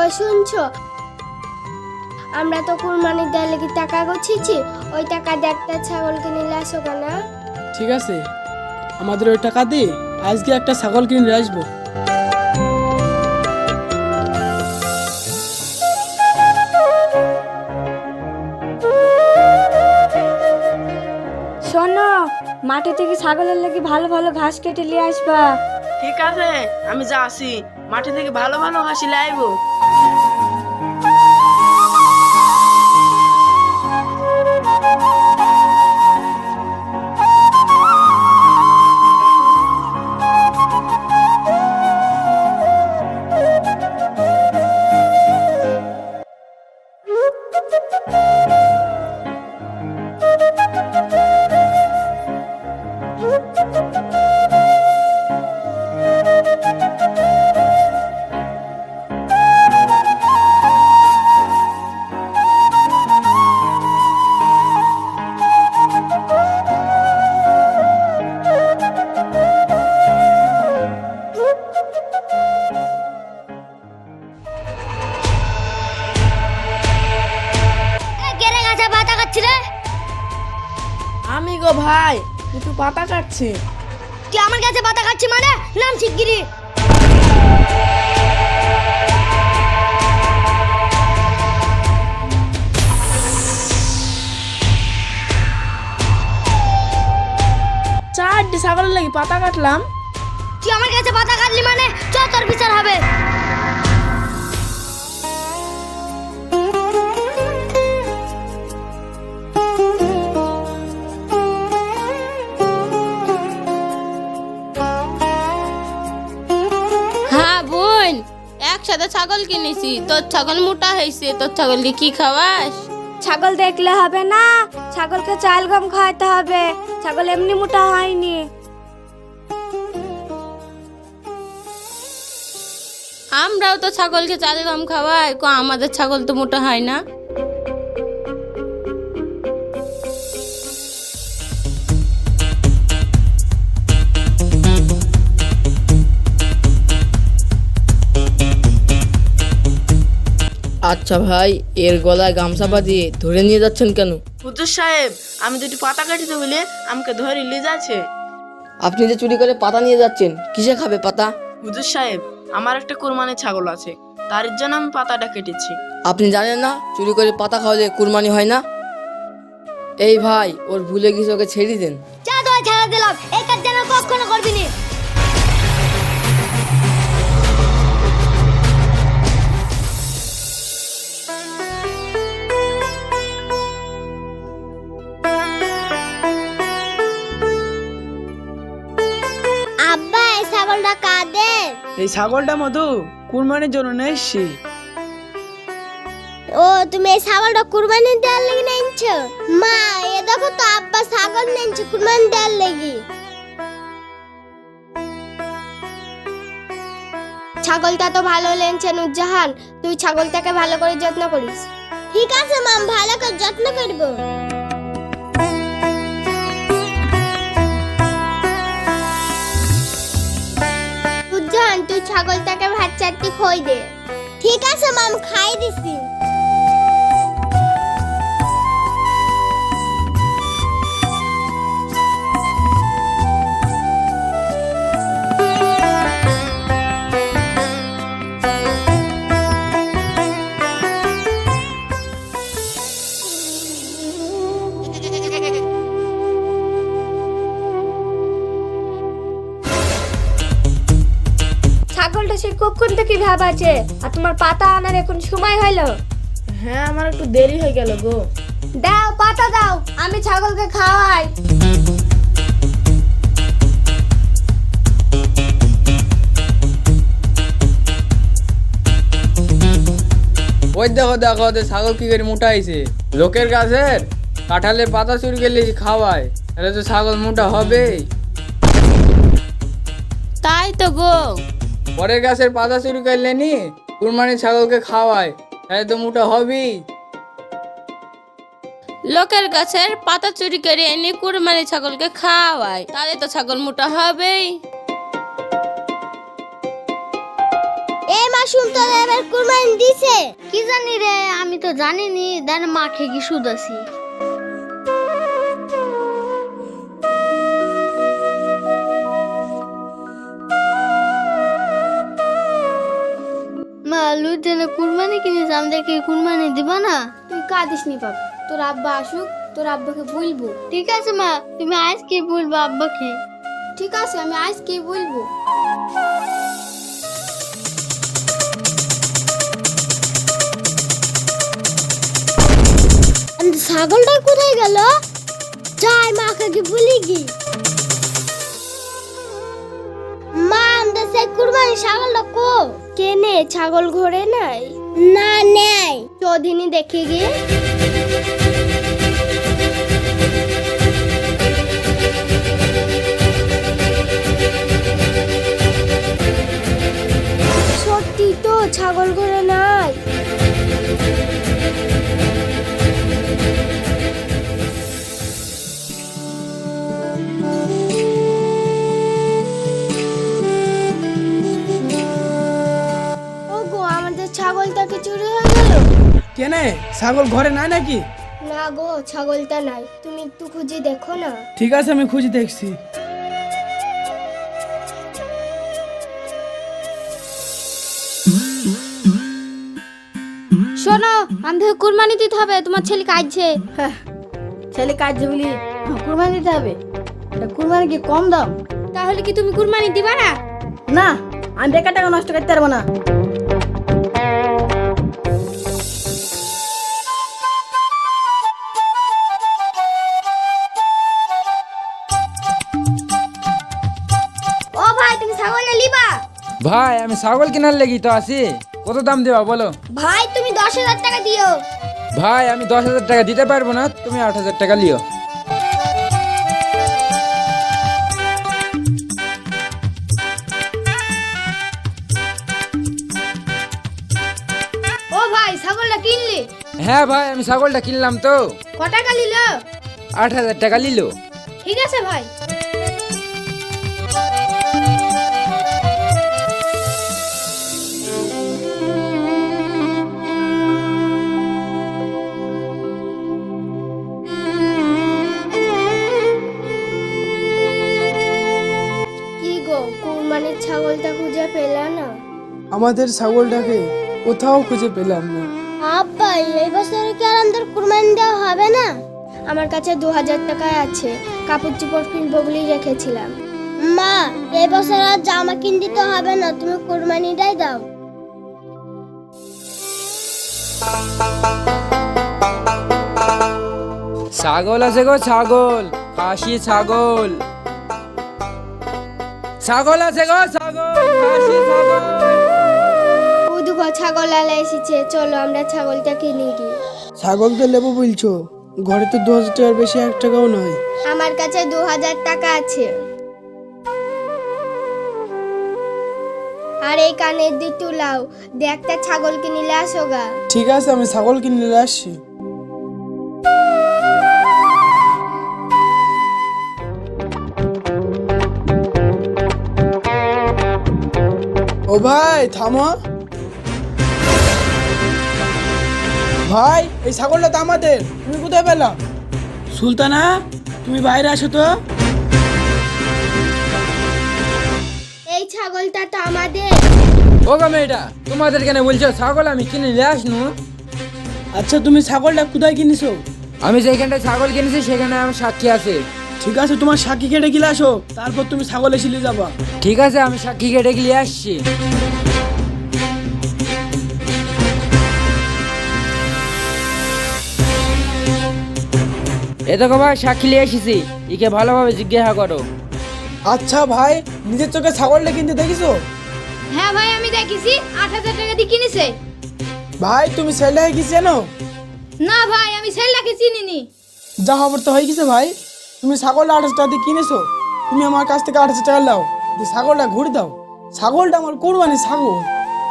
গো শুনছো? আমরা তো কুরবানির দেওয়ার লেগে টাকা গছিয়েছি ওই টাকা দিয়ে একটা ছাগল কিনে নিয়ে আসো কেন ঠিক আছে আমাদের ওই টাকা দিয়ে আজকে একটা ছাগল কিনে নিয়ে আসব। শোনো মাঠে থেকে ছাগলের লাগি ভালো ভালো ঘাস কেটে নিয়ে আসবা। ঠিক আছে আমি যা আসি মাঠে থেকে ভালো ভালো হাসি লাইবো পাতা কাটছি। তুই আমার কাছে পাতা খাচ্ছি মানে? নাম শিগগিরি চারটি ছাগলের লাগি পাতা কাটলাম। তুই আমার কাছে পাতা কাটলি মানে? চ তোর বিচার হবে। একসাথে ছাগল কিনেছি। তোর ছাগল মোটা হয়েছে তোর ছাগলকে কি খাওয়াস? ছাগল দেখলে হবে না ছাগলকে চাল গম খাওয়াতে হবে ছাগল এমনি মোটা হয়নি। আমরাও তো ছাগলকে চাল গম খাওয়াই কো আমাদের ছাগল তো মোটা হয় না। আচ্ছা ভাই এর গলায় গামছা বাঁধিয়ে ধরে নিয়ে যাচ্ছেন কেন? হুজুর সাহেব আমি দুটি পাতা কাটিতে বলে আমাকে ধরে নিয়ে যাচ্ছে। আপনি যে চুরি করে পাতা নিয়ে যাচ্ছেন কিসে খাবে পাতা? হুজুর সাহেব আমার একটা কোরবানির ছাগল আছে তার জন্য আমি পাতাটা কেটেছি। আপনি জানেন না চুরি করে পাতা খাওয়ালে কুরবানি হয় না? এই ভাই ওর ভুলে গেছে ওকে ছেড়ে দেন। চা তো ছেড়ে দিলাম এই কাজ যেন কখনো করবি না। ছাগলটা কাদের? এই ছাগলটা মধু কুরবানির জন্য নিয়ে এসছি। ও তুমি এই ছাগলটা কুরবানি দেওয়ার লেগে নিয়েছো? মা এ দেখো তো আব্বা ছাগল নিয়েছে কুরবানি দেওয়ার লেগে। ছাগলটা তো ভালো লেনছে নুরজাহান। তুই ছাগলটাকে ভালো করে যত্ন করিস। ঠিক আছে মাম ভালো করে যত্ন করব। ছাগলটাকে ভাত চারটি খই দে। ঠিক আছে মাম খাই দিছি। থেকে ভাবাছে আর তোমার পাতা আনার এখন সময় হলো হ্যাঁ আমার একটু দেরি হয়ে গেল গো। দাও পাতা দাও আমি ছাগলকে খাওয়াই। ওই দেখো দেখো ওদের ছাগল কি করে মোটা হয়েছে লোকের গাছের কাঁঠালের পাতা চুরি গেলে খাওয়ায়? তাহলে তো ছাগল মোটা হবে তাই তো গো। পরের গাছের পাতা চুরি করলে নি কুরবানির ছাগলকে খাওয়ায়। তাহলে তো মোটা হবেই লোকের গাছের পাতা চুরি করে এনে কুরবানি ছাগলকে খাওয়ায়। তাহলে তো ছাগল মোটা হবেই। এ মা মাসুম তো এবার কুরবানি দিছে? কি জানি রে আমি তো জানিনি দেন মাখে কি সুদ আছি মা লুজেনে কুরবানি কিনেছে আমাদেরকে কুরবানি দিবা না? তুই কাঁদিস নি বাবা তোর আব্বা আসুক তোর আব্বাকে বলব। ঠিক আছে মা তুমি আজকে বলব আব্বাকে। ঠিক আছে আমি আজকে বলব। ছাগলটা কোথায় গেল? যাই মাকে কি ভুলি কো কেনে ছাগল ঘরে নাই না নেই চৌধিনী দেখে গিয়ে সত্যি তো ছাগল ঘরে নাই ছাগল ঘরে নাই নাকি? না গো ছাগলটা নাই। তুমি একটু খুঁজে দেখো না। ঠিক আছে আমি খুঁজে দেখছি। শোনো আমাদের কুরবানি দিতে হবে তোমার ছেলে কাজছে ছেলে কাজ বলি কুরবানি দিতে হবে? এটা কুরবানি কি কম দাম? তাহলে কি তুমি কুরবানি দিবা না? না আমি বেকার টাকা নষ্ট করতে পারব না। ভাই ছাগলটা লিবা? ভাই আমি ছাগল কেনার লেগে তো আছি। কত দাম দেবা বলো? ভাই তুমি দশ হাজার টাকা দিও। ভাই আমি দশ হাজার টাকা দিতে পারব না তুমি আট হাজার টাকা লিও। ও ভাই ছাগলটা কিনলি? হ্যাঁ ভাই আমি ছাগলটা কিনলাম তো। ক টাকা নিল আট হাজার টাকা নিল ঠিক আছে ভাই। ছাগলটা খুঁজে পেলা না? আমাদের ছাগলটাকে কোথাও খুঁজে পেলাম না। আব্বা এই বছরে কি আর আমাদের কুরবানি দেওয়া হবে না? আমার কাছে দু হাজার টাকা আছে কাপড় চোপড় কিনবো বলেই রেখেছিলাম। মা এই বছর আর জামা কিন দিতে হবে না তুমি কুরবানিটাই দাও। ছাগল আছে গো ছাগল খাসি ছাগল। ছাগল আছে গো ছাগল আলা এসেছে। চলো আমরা ছাগলটা কিনে গিয়ে। ছাগল তো লেবো বলছো? ঘরে তো দু হাজার টাকার বেশি এক টাকাও নয়। আমার কাছে দু হাজার টাকা আছে। আর এই কানের দিয়ে তুলাও দেখতে ছাগল কিনিলে আসো গা। ঠিক আছে আমি ছাগল কিনে নিয়ে আসছি। ও ভাই থামো। ভাই এই ছাগলটা তো আমাদের। তুমি কোথায় পেলা? সুলতানা তুমি বাইরে আসো তো। এই ছাগলটা তো আমাদের। ও গো মেয়েটা তোমাদের কেন বলছো? ছাগল আমি কিনে নিয়ে আসনু। আচ্ছা তুমি ছাগলটা কোথায় কিনেছো? আমি যেখানটায় ছাগল কিনেছি সেখানে আমার সাক্ষী আছে। ঠিক আছে তোমার সাক্ষী কেটে গিলে আসো। তারপর তুমি ছাগলে শিলে যাবা। ঠিক আছে আমি সাক্ষী কেটে গিয়ে আসছি। এ দেখো ভাই সাক্ষী নিয়ে এসেছি। একে ভালোভাবে জিজ্ঞাসা করো। আচ্ছা ভাই নিজের চোখে ছাগলটা কিনতে দেখিছো? হ্যাঁ ভাই আমি দেখেছি। আট হাজার টাকা দিয়ে কিনেছে। ভাই তুমি ছেলেটাকে কি চেনো? না ভাই আমি ছেলেটাকে চিনিনি। যা খবর তো হয়ে গেছে ভাই। তুমি ছাগলটা আঠাশ টাকা দিয়ে কিনেছো তুমি আমার কাছ থেকে আঠাশ টাকা লাও ছাগলটা ঘুরে দাও। ছাগলটা আমার কোরবানি ছাগল।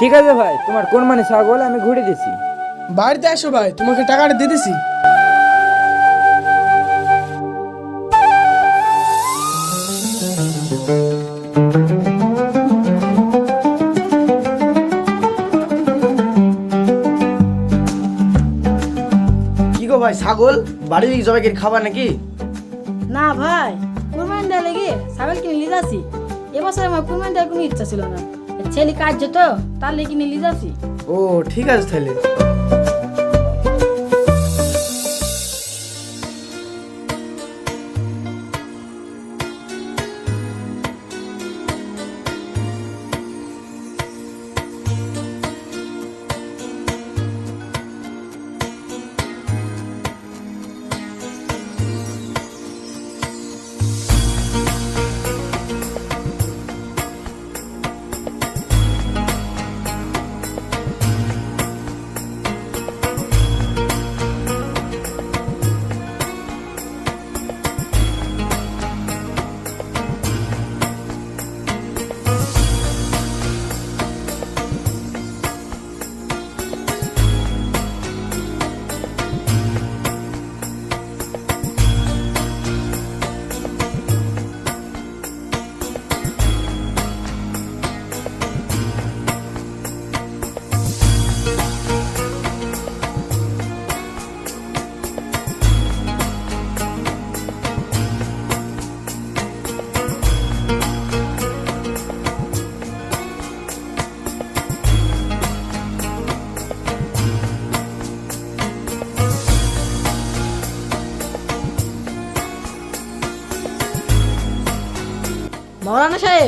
ঠিক আছে ভাই তোমার কোন মানে ছাগল আমি ঘুরে দিছি। বাড়িতে আসো ভাই তোমাকে টাকাটা দিয়ে কি গো ভাই ছাগল? বাড়ির সবাইকে খাবার নাকি? না ভাই দেওয়া লেগে ছাগল কিনে নিয়ে যাচ্ছি। এবছর আমার কুরবানি দেওয়ার কোনো ইচ্ছা ছিল না। ছেলে কাজ যেত, তার লেগে নিয়ে যাচ্ছি। ও, ঠিক আছে তাহলে।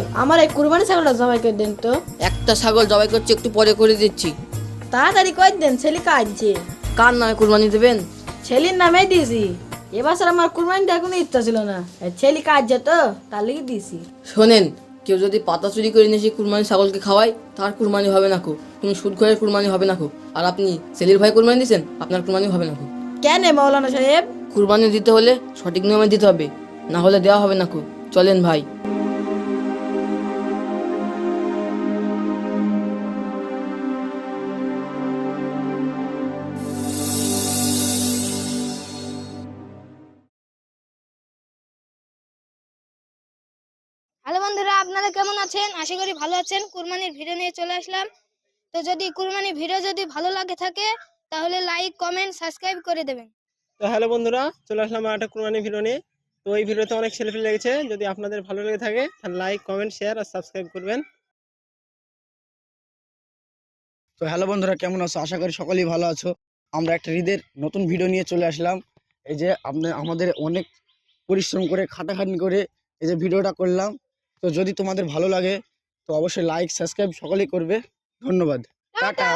সাহেব আমার এই কুরবানি ছাগলটা জবাই করে দেন তো। একটা ছাগল জবাই করছি একটু পরে করে দিচ্ছি। তাড়াতাড়ি করে দেন ছেলে কাজছে কার নামে কুরবানি দেবেন? ছেলের নামে দিয়েছি এবছর আমার কুরবানি দেওয়ার কোনো ইচ্ছা ছিল না। ছেলে কাজ যেত তার লেগে দিয়েছি শোনেন কেউ যদি পাতা চুরি করে নিয়ে এসে কুরবানি ছাগলকে খাওয়ায় তার কুরবানি হবে না কো। কোনো সুদ ঘরের কুরবানি হবে না কো। আর আপনি সেলির ভাই কুরবানি দিয়েছেন আপনার কুরবানি হবে না কো। কেন মৌলানা সাহেব? কুরবানি দিতে হলে সঠিক নিয়মে দিতে হবে না হলে দেওয়া হবে না কো। চলেন ভাই। হ্যালো বন্ধুরা আপনারা কেমন আছেন? আশা করি ভালো আছেন। কুরবানির ভিডিও নিয়ে চলে আসলাম। তো যদি কুরবানির ভিডিও যদি ভালো লাগে থাকে তাহলে লাইক কমেন্ট সাবস্ক্রাইব করে দেবেন। তো হ্যালো বন্ধুরা চলে আসলাম আর একটা কুরবানি ভিডিও নিয়ে। তো এই ভিডিওতে অনেক সেলফি লেগেছে। যদি আপনাদের ভালো লেগে থাকে তাহলে লাইক কমেন্ট শেয়ার আর সাবস্ক্রাইব করবেন। তো হ্যালো বন্ধুরা কেমন আছো? আশা করি সকলেই ভালো আছো। আমরা একটা ঈদের নতুন ভিডিও নিয়ে চলে আসলাম। এই যে আপনার আমাদের অনেক পরিশ্রম করে খাটাখাটনি করে এই যে ভিডিওটা করলাম। তো যদি তোমাদের ভালো লাগে তো অবশ্যই লাইক সাবস্ক্রাইব সকলেই করবে। ধন্যবাদ। টাটা